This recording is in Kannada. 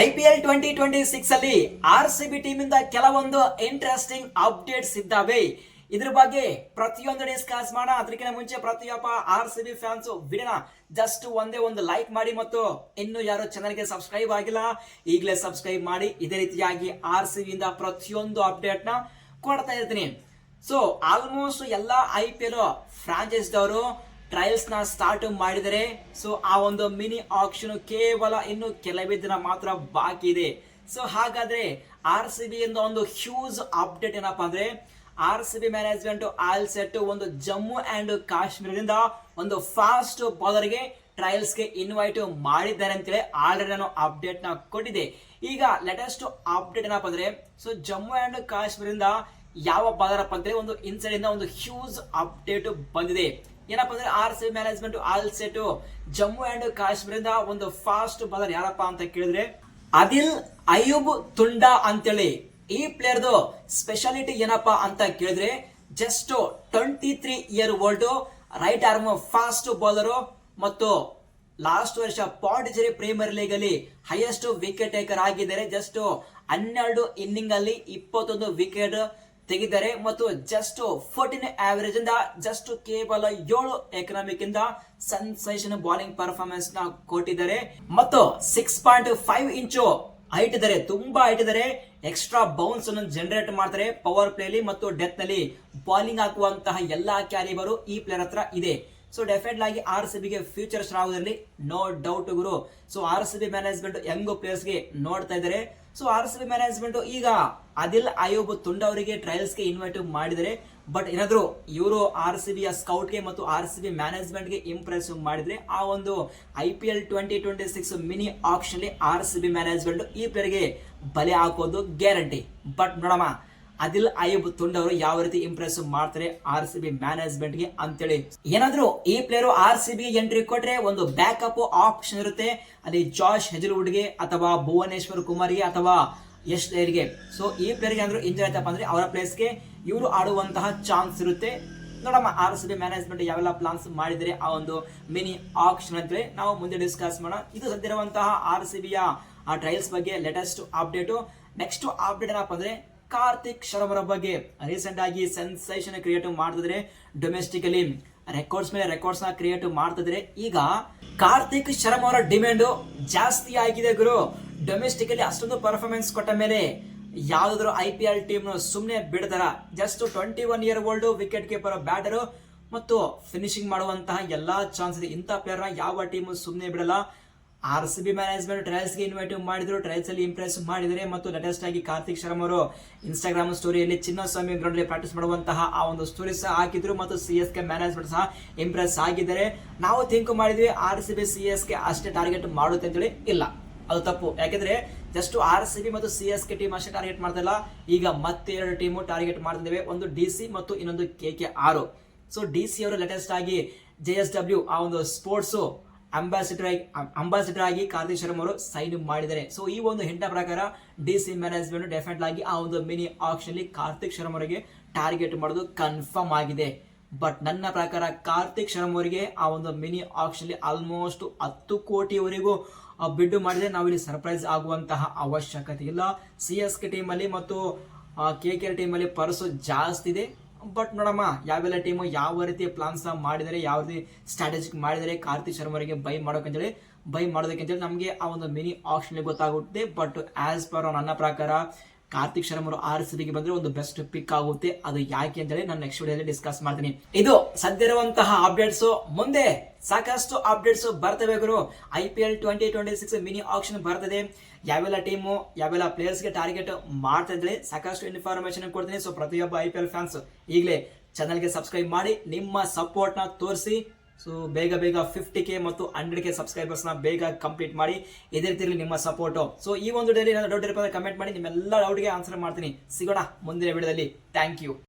I P L twenty twenty six ಅಲ್ಲಿ ಆರ್ ಸಿ ಬಿ ಟೀಮ್ ಇಂದ ಕೆಲವೊಂದು ಇಂಟ್ರೆಸ್ಟಿಂಗ್ ಅಪ್ಡೇಟ್ಸ್ ಇದ್ದಾವೆ. ಇದ್ರ ಬಗ್ಗೆ ಪ್ರತಿಯೊಂದು ಡಿಸ್ಕಸ್ ಮಾಡೋಣ. ಅದಕ್ಕಿಂತ ಮುಂಚೆ ಪ್ರತಿಯೊಬ್ಬ ಆರ್ ಸಿ ಬಿ ಫ್ಯಾನ್ಸ್ ಬಿಡೋಣ ಜಸ್ಟ್ ಒಂದೇ ಒಂದು ಲೈಕ್ ಮಾಡಿ ಮತ್ತು ಇನ್ನು ಯಾರು ಚಾನಲ್ಗೆ ಸಬ್ಸ್ಕ್ರೈಬ್ ಆಗಿಲ್ಲ, ಈಗಲೇ ಸಬ್ಸ್ಕ್ರೈಬ್ ಮಾಡಿ. ಇದೇ ರೀತಿಯಾಗಿ ಆರ್ ಸಿ ಬಿ ಇಂದ ಪ್ರತಿಯೊಂದು ಅಪ್ಡೇಟ್ನ ಕೊಡ್ತಾ ಇರ್ತೀನಿ. ಸೊ ಆಲ್ಮೋಸ್ಟ್ ಎಲ್ಲ ಐ ಪಿ ಎಲ್ ಫ್ರಾಂಚೈಸ್ದವರು ಟ್ರಯಲ್ಸ್ನ ಸ್ಟಾರ್ಟ್ ಮಾಡಿದರೆ ಸೊ ಆ ಒಂದು ಮಿನಿ ಆಕ್ಷನ್ ಕೇವಲ ಇನ್ನು ಕೆಲವೇ ದಿನ ಮಾತ್ರ ಬಾಕಿ ಇದೆ. ಸೊ ಹಾಗಾದ್ರೆ ಆರ್ ಸಿ ಬಿ ಇಂದ ಒಂದು ಹ್ಯೂಜ್ ಅಪ್ಡೇಟ್ ಏನಪ್ಪಾ ಅಂದ್ರೆ R C B management all set ಒಂದು ಜಮ್ಮು ಅಂಡ್ ಕಾಶ್ಮೀರದಿಂದ ಒಂದು ಫಾಸ್ಟ್ ಬಾಲರ್ಗೆ ಟ್ರಯಲ್ಸ್ಗೆ ಇನ್ವೈಟ್ ಮಾಡಿದ್ದಾರೆ ಅಂತೇಳಿ ಆಲ್ರೆಡಿ ನಾನು ಅಪ್ಡೇಟ್ನ ಕೊಟ್ಟಿದ್ದೆ. ಈಗ ಲೇಟೆಸ್ಟ್ ಅಪ್ಡೇಟ್ ಏನಪ್ಪ ಅಂದ್ರೆ ಸೊ ಜಮ್ಮು ಅಂಡ್ ಕಾಶ್ಮೀರದಿಂದ ಯಾವ ಬಾಲರಪ್ಪ ಅಂದ್ರೆ, ಒಂದು ಇನ್ಸೈಡ್ ಇಂದ ಒಂದು ಹ್ಯೂಜ್ ಅಪ್ಡೇಟ್ ಬಂದಿದೆ. ಏನಪ್ಪಾ ಅಂದ್ರೆ R C management all set Jammu and ಕಾಶ್ಮೀರದ ಒಂದು ಫಾಸ್ಟ್ ಬಾಲರ್ ಯಾರಪ್ಪ ಅಂತ ಕೇಳಿದ್ರೆ ಅದಿಲ್ ಅಯೂಬ್ ತುಂಡಾ ಅಂತೇಳಿ. ಈ ಪ್ಲೇಯರ್ದು ಸ್ಪೆಷಾಲಿಟಿ ಏನಪ್ಪಾ ಅಂತ ಕೇಳಿದ್ರೆ just twenty three year old right arm fast bowler ಮತ್ತು ಲಾಸ್ಟ್ ವರ್ಷ ಪಾಂಡಿಚೇರಿ ಪ್ರೀಮಿಯರ್ ಲೀಗ್ ಅಲ್ಲಿ ಹೈಯೆಸ್ಟ್ ವಿಕೆಟ್ ಟೇಕರ್ ಆಗಿದ್ದಾರೆ. ಜಸ್ಟ್ ಹನ್ನೆರಡು ಇನ್ನಿಂಗ್ ಅಲ್ಲಿ ಇಪ್ಪತ್ತೊಂದು ವಿಕೆಟ್ ತೆಗಿದ್ದಾರೆ ಮತ್ತು ಜಸ್ಟ್ ಫೋರ್ಟೀನ್ ಆವರೇಜ್ ಇಂದ ಜಸ್ಟ್ ಕೇವಲ ಏಳು ಎಕನಾಮಿಕ್ ಇಂದ ಸನ್ಸೈಷನ್ ಬಾಲಿಂಗ್ ಪರ್ಫಾರ್ಮೆನ್ಸ್ನ ಕೊಟ್ಟಿದ್ದಾರೆ. ಮತ್ತು six point five inch height ಇದ್ದಾರೆ, ತುಂಬಾ ಹೈಟ್ ಇದ್ದಾರೆ ಎಕ್ಸ್ಟ್ರಾ ಬೌನ್ಸ್ ಅನ್ನು ಜನರೇಟ್ ಮಾಡ್ತಾರೆ. ಪವರ್ ಪ್ಲೇಲಿ ಮತ್ತು ಡೆತ್ನಲ್ಲಿ ಬಾಲಿಂಗ್ ಹಾಕುವಂತಹ ಎಲ್ಲಾ ಕ್ಯಾಲಿಬರು ಈ ಪ್ಲೇಯರ್ ಹತ್ರ ಇದೆ. ಸೊ ಡೆಫಿನೆಟ್ ಆಗಿ ಆರ್ ಸಿ ಬಿಗೆ ಫ್ಯೂಚರ್ ಚೆನ್ನಾಗೋದ್ರಲ್ಲಿ ನೋ ಡೌಟ್ ಗುರು. So R C B management young ಪ್ಲೇಯರ್ಸ್ಗೆ ನೋಡ್ತಾ ಇದ್ದಾರೆ. So R C B management ಈಗ ಅದಿಲ್ ಅಯೋಬ್ ತುಂಡ ಅವರಿಗೆ ಟ್ರಯಲ್ಸ್ಗೆ ಇನ್ವೈಟ್ ಮಾಡಿದರೆ ಬಟ್ ಏನಾದ್ರು ಇವರು ಆರ್ ಸಿ ಬಿ ಸ್ಕೌಟ್ಗೆ ಮತ್ತು ಆರ್ ಸಿ ಬಿ ಮ್ಯಾನೇಜ್ಮೆಂಟ್ಗೆ ಇಂಪ್ರೆಸ್ ಮಾಡಿದ್ರೆ ಆ ಒಂದು I P L twenty twenty six mini option R C B management ಈ ಪ್ಲೇಯರ್ಗೆ ಬಲೆ ಹಾಕೋದು ಗ್ಯಾರಂಟಿ ಬಟ್ ನೋಡಮ್ಮ ಅದಿಲ್ ಅಯ್ಯಬ್ ತುಂಡ್ ಅವರು ಯಾವ ರೀತಿ ಇಂಪ್ರೆಸ್ ಮಾಡ್ತಾರೆ ಆರ್ ಸಿ ಬಿ ಮ್ಯಾನೇಜ್ಮೆಂಟ್ಗೆ ಅಂತೇಳಿ. ಏನಾದ್ರು ಈ player R C B entry ಕೊಟ್ರೆ ಒಂದು ಬ್ಯಾಕಪ್ ಆಪ್ಷನ್ ಇರುತ್ತೆ. ಅಲ್ಲಿ ಜಾಶ್ ಹೆಜಲ್ವುಡ್ಗೆ ಅಥವಾ ಭುವನೇಶ್ವರ್ ಕುಮಾರ್ಗೆ ಅಥವಾ ಯಶ್ಗೆ ಸೊ ಈ ಪ್ಲೇಯರ್ಗೆ ಏನಾದ್ರು ಇಂಜರಿ ಆಯ್ತಪ್ಪ ಅಂದ್ರೆ ಅವರ ಪ್ಲೇಸ್ಗೆ ಇವರು ಆಡುವಂತಹ ಚಾನ್ಸ್ ಇರುತ್ತೆ. ನೋಡಮ್ಮ ಆರ್ ಸಿ ಬಿ ಮ್ಯಾನೇಜ್ಮೆಂಟ್ ಯಾವೆಲ್ಲ ಪ್ಲಾನ್ಸ್ ಮಾಡಿದರೆ ಆ ಒಂದು ಮಿನಿ ಆಪ್ಷನ್ ಅಂತೇಳಿ ನಾವು ಮುಂದೆ ಡಿಸ್ಕಸ್ ಮಾಡೋಣ. ಇದು ಸದ್ಯರುವಂತಹ ಆರ್ ಸಿ ಬಿಯ ಆ ಟ್ರಯಲ್ಸ್ ಬಗ್ಗೆ ಲೇಟೆಸ್ಟ್ ಅಪ್ಡೇಟು ನೆಕ್ಸ್ಟ್ ಅಪ್ಡೇಟ್ ಏನಪ್ಪ ಅಂದ್ರೆ ಕಾರ್ತಿಕ್ ಶರ್ಮರ ಬಗ್ಗೆ ರೀಸೆಂಟ್ ಆಗಿ ಸೆನ್ಸೇಷನ್ ಕ್ರಿಯೇಟ್ ಮಾಡ್ತಿದ್ರೆ ಡೊಮೆಸ್ಟಿಕಲಿ ರೆಕಾರ್ಡ್ಸ್ ಮೇಲೆ ರೆಕಾರ್ಡ್ಸ್ನ ಕ್ರಿಯೇಟ್ ಮಾಡ್ತಿದ್ರೆ ಈಗ ಕಾರ್ತಿಕ್ ಶರ್ಮ ಅವರ ಡಿಮ್ಯಾಂಡ್ ಜಾಸ್ತಿ ಆಗಿದೆ ಗುರು. ಡೊಮೆಸ್ಟಿಕಲಿ ಅಷ್ಟೊಂದು ಪರ್ಫಾರ್ಮೆನ್ಸ್ ಕೊಟ್ಟ ಮೇಲೆ ಯಾವ್ದಾದ್ರು ಐ ಪಿ ಎಲ್ ಟೀಮ್ ಸುಮ್ಮನೆ ಬಿಡ್ತಾರ. Just twenty one year old wicket keeper batter ಮತ್ತು ಫಿನಿಶಿಂಗ್ ಮಾಡುವಂತಹ ಎಲ್ಲಾ ಚಾನ್ಸ್ ಇದೆ ಇಂಥ ಪ್ಲೇಯರ್ನ ಯಾವ ಟೀಮ್ ಸುಮ್ಮನೆ ಬಿಡಲ್ಲ. ಆರ್ ಸಿ ಬಿ ಮ್ಯಾನೇಜ್ಮೆಂಟ್ ಟ್ರಯಲ್ಸ್ಗೆ ಇನ್ವೈಟ್ ಮಾಡಿದ್ರು. ಟ್ರಯಲ್ಸ್ ಅಲ್ಲಿ ಇಂಪ್ರೆಸ್ ಮಾಡಿದರೆ ಮತ್ತು ಲೇಟೆಸ್ಟ್ ಆಗಿ ಕಾರ್ತಿಕ್ ಶರ್ಮ ಅವರು ಇನ್ಸ್ಟಾಗ್ರಾಮ್ ಸ್ಟೋರಿಯಲ್ಲಿ ಚಿನ್ನಸ್ವಾಮಿ ಗ್ರೌಂಡ್ ಅಲ್ಲಿ ಪ್ರಾಕ್ಟೀಸ್ ಮಾಡುವಂತಹ ಆ ಒಂದು ಸ್ಟೋರಿ ಸಹ ಹಾಕಿದ್ರು ಮತ್ತು ಸಿ ಎಸ್ ಕೆ ಮ್ಯಾನೇಜ್ಮೆಂಟ್ ಸಹ ಇಂಪ್ರೆಸ್ ಆಗಿದ್ದಾರೆ. ನಾವು ಥಿಂಕ್ ಮಾಡಿದ್ವಿ R C B C S K ಅಷ್ಟೇ ಟಾರ್ಗೆಟ್ ಮಾಡುತ್ತೆ ಅಂತೇಳಿ ಇಲ್ಲ. ಅದು ತಪ್ಪು. ಯಾಕೆಂದ್ರೆ ಜಸ್ಟ್ ಆರ್ ಸಿ ಬಿ ಮತ್ತು ಸಿ ಎಸ್ ಕೆ ಟೀಮ್ ಅಷ್ಟೇ ಟಾರ್ಗೆಟ್ ಮಾಡ್ತಿಲ್ಲ ಈಗ ಮತ್ತೆ ಎರಡು ಟೀಮು ಟಾರ್ಗೆಟ್ ಮಾಡ್ತಿದ್ದೇವೆ. ಒಂದು ಡಿ ಸಿ ಮತ್ತು ಇನ್ನೊಂದು K K R so D C ಅವರು ಲೇಟೆಸ್ಟ್ ಆಗಿ ಜೆ ಎಸ್ ಡಬ್ಲ್ಯೂ ಆ ಒಂದು ಸ್ಪೋರ್ಟ್ಸ್ ಅಂಬಾಸಿಡರ್ ಆಗಿ ಅಂಬಾಸಿಡರ್ ಆಗಿ ಕಾರ್ತಿಕ್ ಶರ್ಮ ಅವರು ಸೈನ್ ಮಾಡಿದ್ದಾರೆ. ಸೊ ಈ ಒಂದು ಹಿಂಟ ಪ್ರಕಾರ ಡಿ ಸಿ ಮ್ಯಾನೇಜ್ಮೆಂಟ್ ಡೆಫಿನೆಟ್ ಆಗಿ ಆ ಒಂದು ಮಿನಿ ಆಕ್ಷನ್ ಕಾರ್ತಿಕ್ ಶರ್ಮ ಅವರಿಗೆ ಟಾರ್ಗೆಟ್ ಮಾಡೋದು ಕನ್ಫರ್ಮ್ ಆಗಿದೆ. ಬಟ್ ನನ್ನ ಪ್ರಕಾರ ಕಾರ್ತಿಕ್ ಶರ್ಮ ಅವರಿಗೆ ಆ ಒಂದು ಮಿನಿ ಆಕ್ಷನ್ ಆಲ್ಮೋಸ್ಟ್ ಹತ್ತು ಕೋಟಿವರೆಗೂ ಬಿಡ್ಡು ಮಾಡಿದ್ರೆ ನಾವಿಲ್ಲಿ ಸರ್ಪ್ರೈಸ್ ಆಗುವಂತಹ ಅವಶ್ಯಕತೆ ಇಲ್ಲ. ಸಿ ಎಸ್ ಕೆ ಟೀಮಲ್ಲಿ ಮತ್ತು ಕೆ ಕೆ ಟೀಮಲ್ಲಿ ಪರ್ಸು ಜಾಸ್ತಿ ಇದೆ. ಬಟ್ ನೋಡಮ್ಮ, ಯಾವೆಲ್ಲ ಟೀಮು ಯಾವ ರೀತಿ ಪ್ಲಾನ್ಸ್ ಮಾಡಿದರೆ, ಯಾವ ರೀತಿ ಸ್ಟ್ರಾಟಜಿಕ್ ಮಾಡಿದರೆ ಕಾರ್ತಿಕ್ ಶರ್ಮರಿಗೆ ಬೈ ಮಾಡೋಕ್ಕಂತೇಳಿ ಬೈ ಮಾಡೋದಕ್ಕಂತೇಳಿ ನಮಗೆ ಆ ಒಂದು ಮಿನಿ ಆಪ್ಷನ್ ಗೊತ್ತಾಗುತ್ತೆ. ಬಟ್ ಆಸ್ ಪರ್ ನನ್ನ ಪ್ರಕಾರ, ಕಾರ್ತಿಕ್ ಶರ್ಮರು ಆರ್ ಸಿ ಬಿಗೆ ಬಂದ್ರೆ ಒಂದು ಬೆಸ್ಟ್ ಪಿಕ್ ಆಗುತ್ತೆ. ಅದು ಯಾಕೆ ಅಂತೇಳಿ ನಾನು ನೆಕ್ಸ್ಟ್ ವಿಡಿಯೋದಲ್ಲಿ ಡಿಸ್ಕಸ್ ಮಾಡ್ತೀನಿ. ಇದು ಸದ್ಯ ಇರುವಂತಹ ಅಪ್ಡೇಟ್ಸ್ ಮುಂದೆ ಸಾಕಷ್ಟು ಅಪ್ಡೇಟ್ಸ್ ಬರ್ತವೆ ಗುರು. I P L twenty twenty six mini auction ಬರ್ತದೆ. ಯಾವೆಲ್ಲ ಟೀಮು ಯಾವೆಲ್ಲ ಪ್ಲೇಯರ್ಸ್ಗೆ ಟಾರ್ಗೆಟ್ ಮಾಡ್ತಾ ಇದ್ರೆ, ಸಾಕಷ್ಟು ಇನ್ಫಾರ್ಮೇಶನ್ ಕೊಡ್ತೀನಿ. ಸೊ ಪ್ರತಿಯೊಬ್ಬ ಐ ಪಿ ಎಲ್ ಫ್ಯಾನ್ಸ್ ಈಗಲೇ ಚಾನಲ್ಗೆ ಸಬ್ಸ್ಕ್ರೈಬ್ ಮಾಡಿ, ನಿಮ್ಮ ಸಪೋರ್ಟ್ನ ತೋರಿಸಿ. ಸೊ ಬೇಗ ಬೇಗ ಫಿಫ್ಟಿ ಕೆ ಮತ್ತು ಹಂಡ್ರೆಡ್ ಕೆ ಸಬ್ಸ್ಕ್ರೈಬರ್ಸ್ನ ಬೇಗ ಕಂಪ್ಲೀಟ್ ಮಾಡಿ. ಇದೇ ನಿಮ್ಮ ಸಪೋರ್ಟು ಸೊ ಈ ಒಂದು ಡೈಲಿ ಡೌಟ್ ಇರಬೇಕಾದ್ರೆ ಕಮೆಂಟ್ ಮಾಡಿ. ನಿಮ್ಮೆಲ್ಲ ಡೌಟ್ಗೆ ಆನ್ಸರ್ ಮಾಡ್ತೀನಿ. ಸಿಗೋಣ ಮುಂದಿನ ವಿಡಿಯೋದಲ್ಲಿ ಥ್ಯಾಂಕ್ ಯು